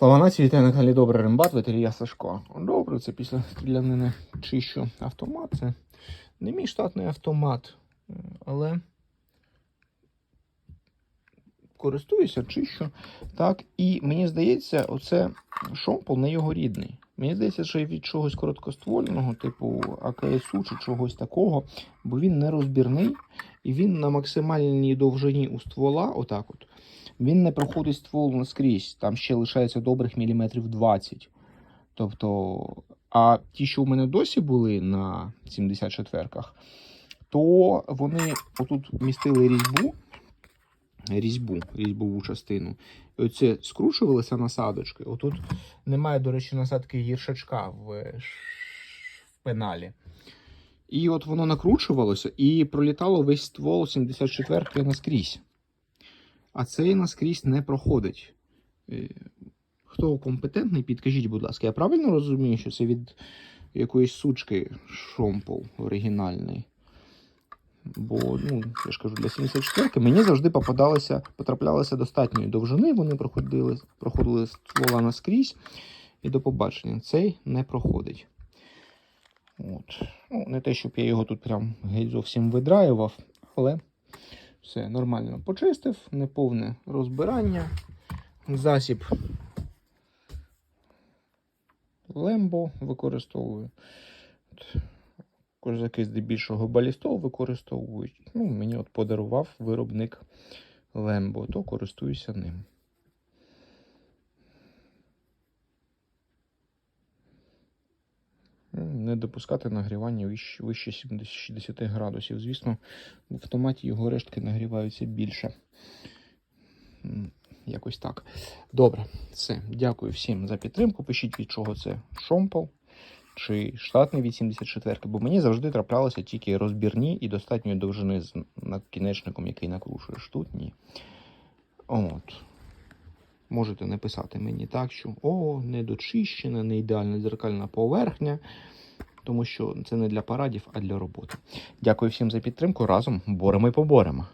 Слава нації, вітаю на каналі Добрий Рембат, ветерія Сашко. Добре, це після стрілянини чищу автомат. Це не мій штатний автомат, але користуюся, чищу. Так, і мені здається, оце шомпол не його рідний. Мені здається, що від чогось короткоствольного, типу АКСУ чи чогось такого, бо він не розбірний і він на максимальній довжині у ствола, отак от, він не проходить ствол наскрізь, там ще лишається добрих міліметрів 20. Тобто, а ті, що у мене досі були на 74-ках, то вони отут містили різьбу, різьбу, різьбову частину. І оце скручувалися насадочки. Отут немає, до речі, насадки гіршачка в, в пеналі. І от воно накручувалося і пролітало весь ствол 74-ки наскрізь. А цей наскрізь не проходить. Е, Хто компетентний, підкажіть, будь ласка, я правильно розумію, що це від якоїсь сучки шомпол оригінальний? Бо, ну, я ж кажу, для 74-ки мені завжди попадалися, потраплялися достатньої довжини, вони проходили, проходили ствола наскрізь. І до побачення. Цей не проходить. От. Ну, не те, щоб я його тут прям геть зовсім видраював, але все нормально почистив, неповне розбирання. Засіб Лембо використовую. Козаки здебільшого балістов використовують. Ну, мені от подарував виробник Лембо, то користуюся ним. Ну, Не допускати нагрівання вище, вище 70 60 градусів. Звісно, в автоматі його рештки нагріваються більше. Якось так. Добре, все. Дякую всім за підтримку. Пишіть, від чого це шомпол чи штатний від 74 бо мені завжди траплялися тільки розбірні і достатньої довжини з накінечником, який накрушуєш. Тут ні. От. Можете написати мені так, що о, недочищена, не ідеальна дзеркальна поверхня, тому що це не для парадів, а для роботи. Дякую всім за підтримку. Разом боремо і поборемо.